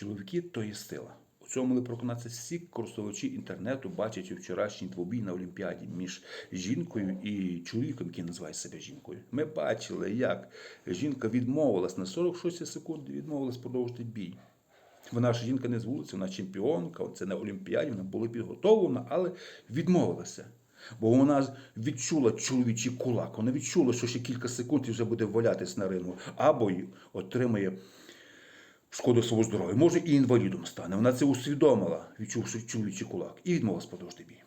Чоловіки то є сила. У цьому могли переконатися всі користувачі інтернету, бачачи вчорашній двобій на Олімпіаді між жінкою і чоловіком, який називає себе жінкою. Ми бачили, як жінка відмовилась на 46 секунд, відмовилась продовжити бій. Вона ж жінка не з вулиці, вона чемпіонка, це на Олімпіаді, вона була підготовлена, але відмовилася. Бо вона відчула чоловічий кулак, вона відчула, що ще кілька секунд і вже буде валятись на рингу, або отримає шкоду свого здоров'я. Може, і інвалідом стане. Вона це усвідомила, відчувши чоловічий кулак, і відмовилась продовжити бій.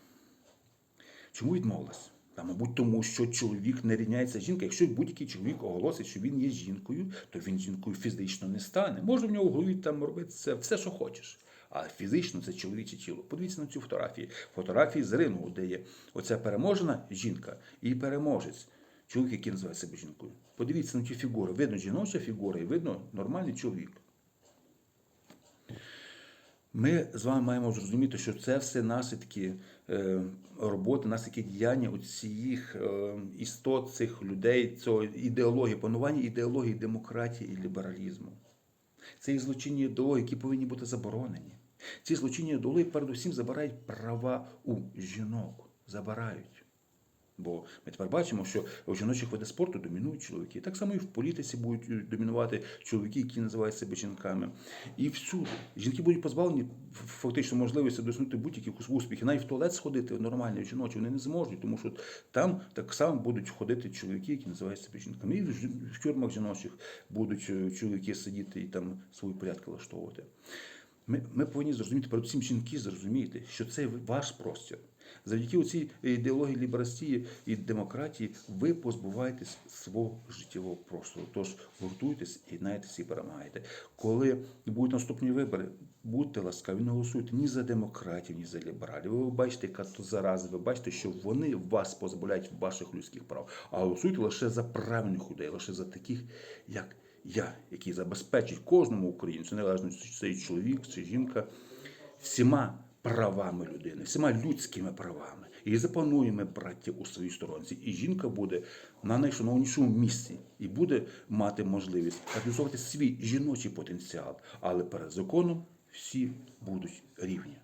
Чому відмовилась? Та, мабуть, тому що чоловік не рівняється з жінкою. Якщо будь-який чоловік оголосить, що він є жінкою, то він жінкою фізично не стане. Може в нього в голові там робити все, що хочеш. А фізично це чоловіче тіло. Подивіться на цю фотографію. Фотографії з рингу, де є оця переможена жінка і переможець. Чоловік, який називає себе жінкою. Подивіться на ці фігури. Видно жіноча фігура і видно нормальний чоловік. Ми з вами маємо зрозуміти, що це все наслідки е, роботи, наслідки діяння цих е, істот, цих людей, цього ідеології, панування ідеології демократії і лібералізму. Це і злочинні ідеології, які повинні бути заборонені. Ці злочинні ідеології передусім забирають права у жінок. Забирають. Бо ми тепер бачимо, що у жіночих видах спорту домінують чоловіки. Так само і в політиці будуть домінувати чоловіки, які називають себе жінками. І всюди. Жінки будуть позбавлені фактично можливості досягнути будь-яких успіхів. Навіть в туалет сходити нормально жіночі вони не зможуть, тому що там так само будуть ходити чоловіки, які називають себе жінками. І в в тюрмах жіночих будуть е, чоловіки сидіти і там свої порядки влаштовувати. Ми, ми повинні зрозуміти, передусім жінки зрозуміти, що це ваш простір. Завдяки цій ідеології ліберастії і демократії ви позбуваєтесь свого життєвого простору. Тож гуртуйтесь, і єднайтеся і перемагайте. Коли будуть наступні вибори, будьте ласкаві, не голосуйте ні за демократів, ні за лібералів. Ви бачите, яка то зараза, ви бачите, що вони вас позбавляють ваших людських прав. А голосуйте лише за правильних людей, лише за таких, як я, які забезпечать кожному українцю, незалежно чи це чоловік чи жінка, всіма правами людини, всіма людськими правами. І запануємо, браття, у своїй сторонці. І жінка буде на найшановнішому місці і буде мати можливість реалізовувати свій жіночий потенціал. Але перед законом всі будуть рівні.